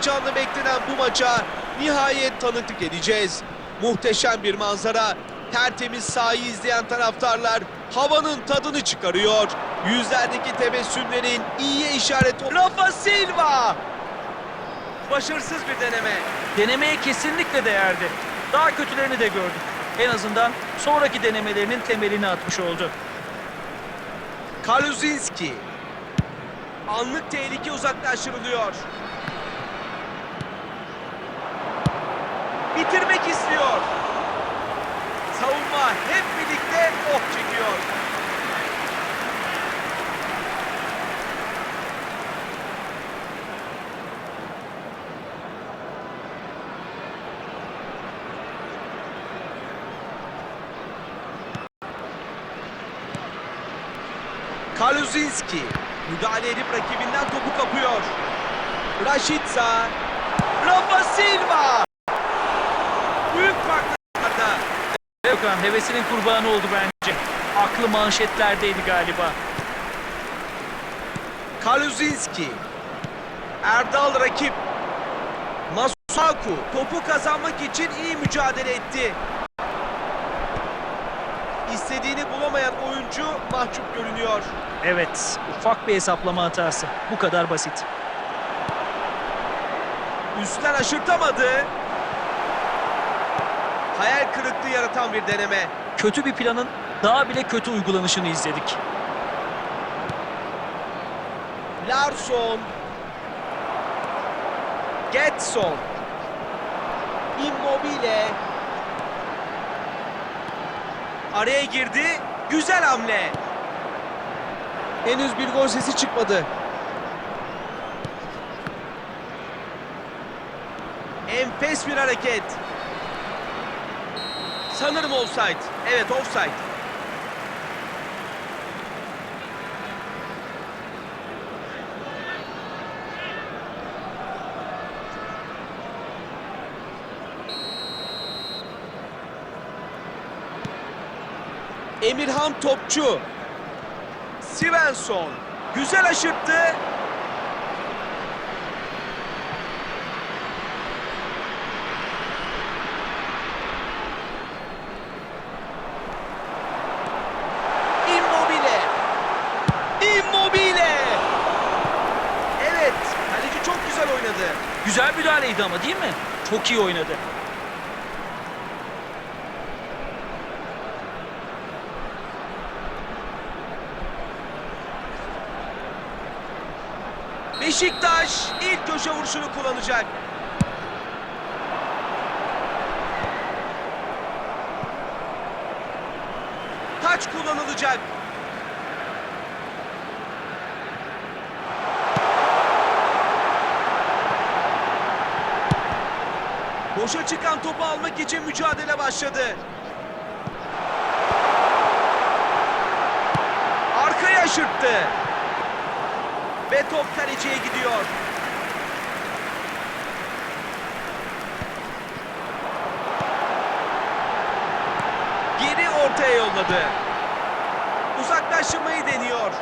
heyecanla beklenen bu maça nihayet tanıklık edeceğiz. Muhteşem bir manzara. Tertemiz sahayı izleyen taraftarlar havanın tadını çıkarıyor. Yüzlerdeki tebessümlerin iyiye işaret... Rafa Silva! Başarısız bir deneme. Denemeye kesinlikle değerdi. Daha kötülerini de gördük. En azından sonraki denemelerinin temelini atmış oldu. Kaluzinski. Anlık tehlike uzaklaştırılıyor. Bitirmek istiyor. Savunma hep birlikte ok çekiyor. Kaluzinski müdahale edip rakibinden topu kapıyor. Raşitsa, Rafa Silva. Büyük farklarda. Gökhan hevesinin kurbanı oldu bence. Aklı manşetlerdeydi galiba. Kaluzinski. Erdal rakip. Masuaku topu kazanmak için iyi mücadele etti. İstediğini bulamayan oyuncu mahcup görünüyor. Evet, ufak bir hesaplama hatası. Bu kadar basit. Üstten aşırtamadı. Hayal kırıklığı yaratan bir deneme. Kötü bir planın daha bile kötü uygulanışını izledik. Larsson. Getson. Immobile. Araya girdi. Güzel hamle. Henüz bir gol sesi çıkmadı. Enfes bir hareket. Sanırım offside. Evet offside. Emirhan Topçu. Svensson. Güzel aşırttı. Immobile. Immobile. Evet, kaleci çok oynadı. Güzel müdahaleydi ama değil mi? Çok iyi oynadı. Beşiktaş ilk köşe vuruşunu kullanacak. Taç kullanılacak. Boşa çıkan topu almak için mücadele başladı. Arkaya aşırttı. Ve top kaleciye gidiyor. Geri ortaya yolladı. Uzaklaştırmayı deniyor.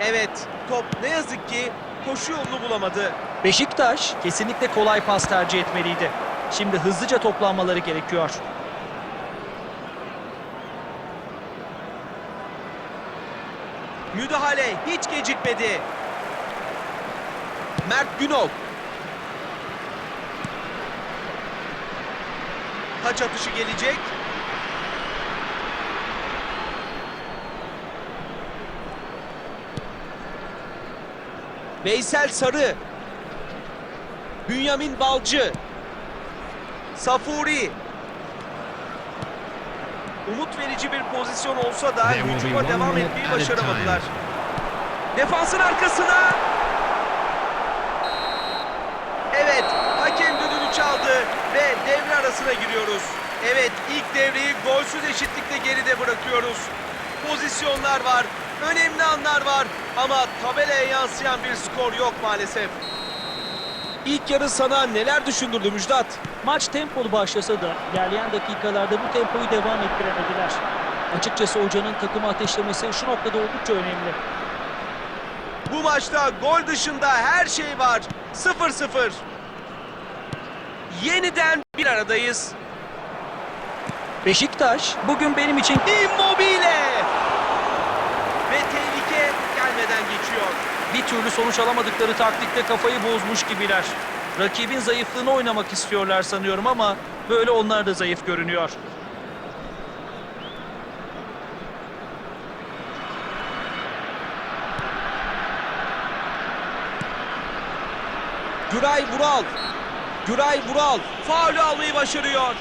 Evet, top ne yazık ki koşu yolunu bulamadı. Beşiktaş kesinlikle kolay pas tercih etmeliydi. Şimdi hızlıca toplanmaları gerekiyor. Müdahale hiç gecikmedi. Mert Günok. Taç atışı gelecek. Veysel Sarı. Bünyamin Balcı. Safuri. Umut verici bir pozisyon olsa da hücuma devam etmeyi başaramadılar. Defansın arkasına. Evet, hakem düdüğünü çaldı ve devre arasına giriyoruz. Evet, ilk devreyi golsüz eşitlikle geride bırakıyoruz. Pozisyonlar var, önemli anlar var ama tabelaya yansıyan bir skor yok maalesef. İlk yarı sana neler düşündürdü Müjdat? Maç tempolu başlasa da ilerleyen dakikalarda bu tempoyu devam ettiremediler. Açıkçası hocanın takımı ateşlemesi şu noktada oldukça önemli. Bu maçta gol dışında her şey var. 0-0. Yeniden bir aradayız. Beşiktaş bugün benim için Immobile! Gelmeden geçiyor. bir türlü sonuç alamadıkları taktikte kafayı bozmuş gibiler. Rakibin zayıflığını oynamak istiyorlar sanıyorum ama böyle onlar da zayıf görünüyor. Güray Vural. Güray Vural. Faulü almayı başarıyor.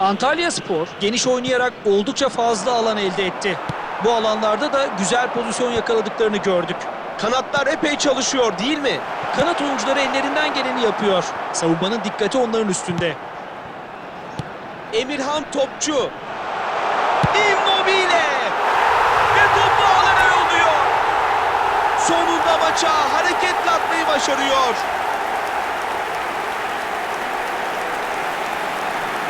Antalya Spor geniş oynayarak oldukça fazla alan elde etti. Bu alanlarda da güzel pozisyon yakaladıklarını gördük. Kanatlar epey çalışıyor değil mi? Kanat oyuncuları ellerinden geleni yapıyor. Savunmanın dikkati onların üstünde. Emirhan Topçu. Immobile! Ve topu alana yolluyor. Sonunda maça hareket katmayı başarıyor.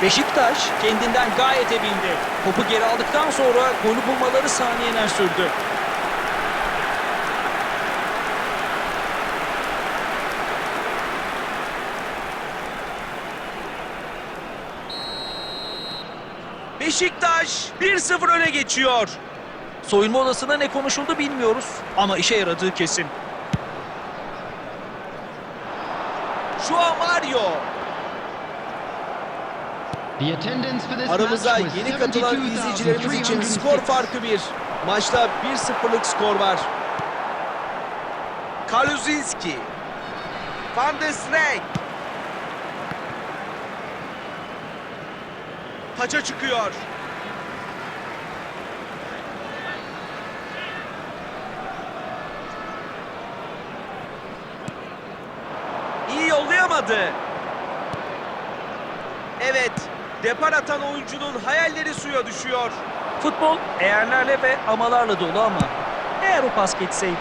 Beşiktaş kendinden gayet emindi. Topu geri aldıktan sonra golü bulmaları saniyeler sürdü. Beşiktaş 1-0 öne geçiyor. Soyunma odasında ne konuşuldu bilmiyoruz ama işe yaradığı kesin. Joao Mario. The attendance for this Aramıza yeni katılan izleyicilerimiz için skor 72,306. farkı bir. Maçta 1-0'lık skor var. Kaluzinski. Van de Srek. Taça çıkıyor. İyi yollayamadı. Evet, depar atan oyuncunun hayalleri suya düşüyor. Futbol eğerlerle ve amalarla dolu ama eğer o pas geçseydi.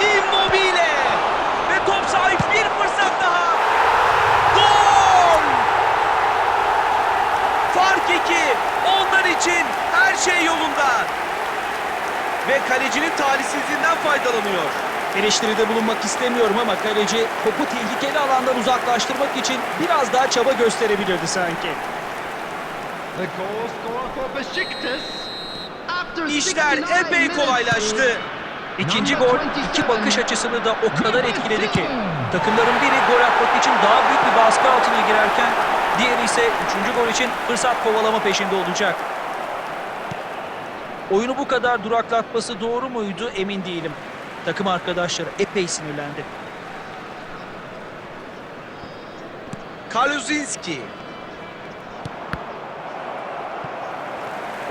Immobile! Ve top sahip bir fırsat daha. Gol! Fark iki. Onlar için her şey yolunda. Ve kalecinin talihsizliğinden faydalanıyor. Eleştiride bulunmak istemiyorum ama kaleci topu tehlikeli alandan uzaklaştırmak için biraz daha çaba gösterebilirdi sanki. İşler 69 epey kolaylaştı. İkinci gol iki bakış açısını da o kadar etkiledi ki. Takımların biri gol atmak için daha büyük bir baskı altına girerken diğeri ise üçüncü gol için fırsat kovalama peşinde olacak. Oyunu bu kadar duraklatması doğru muydu emin değilim. Takım arkadaşları epey sinirlendi. Kaluzinski.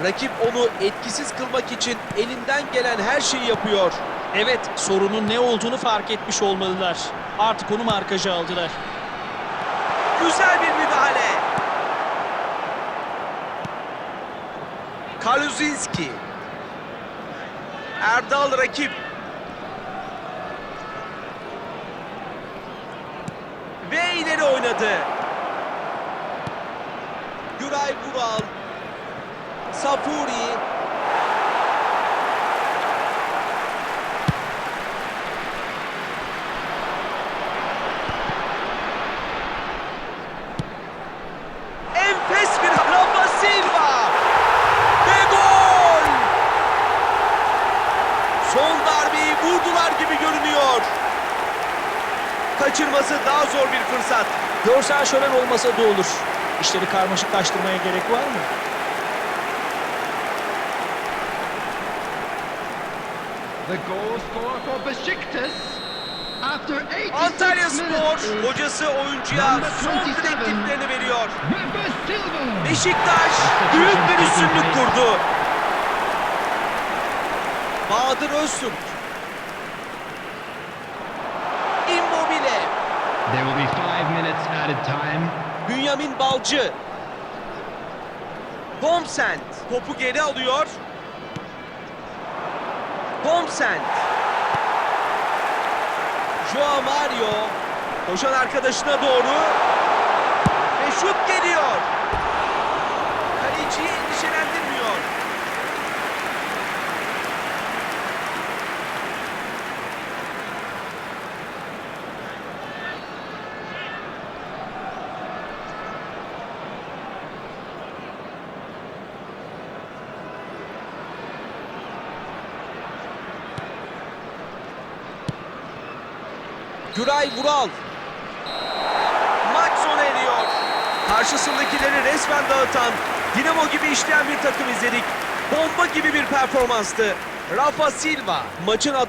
Rakip onu etkisiz kılmak için elinden gelen her şeyi yapıyor. Evet sorunun ne olduğunu fark etmiş olmalılar. Artık onu markaja aldılar. Güzel bir müdahale. Kaluzinski. Erdal rakip. Ve ileri oynadı. Güray Vural. Safuri. Enfes bir Rafa Silva. Ve gol. Son darbeyi vurdular gibi görünüyor. Kaçırması daha zor bir fırsat. Görsel şölen olmasa da olur. İşleri karmaşıklaştırmaya gerek var mı? The goal scorer for Besiktas. After 86 Antalya Spor hocası oyuncuya son 27. direktiflerini veriyor. Beşiktaş büyük bir üstünlük kurdu. Bahadır Öztürk. Immobile. There will be five minutes added time. Bünyamin Balcı. Homsend topu geri alıyor. Homsend. Joao Mario. Koşan arkadaşına doğru. Güray Vural. Maç sona eriyor. Karşısındakileri resmen dağıtan, Dinamo gibi işleyen bir takım izledik. Bomba gibi bir performanstı. Rafa Silva maçın adamı.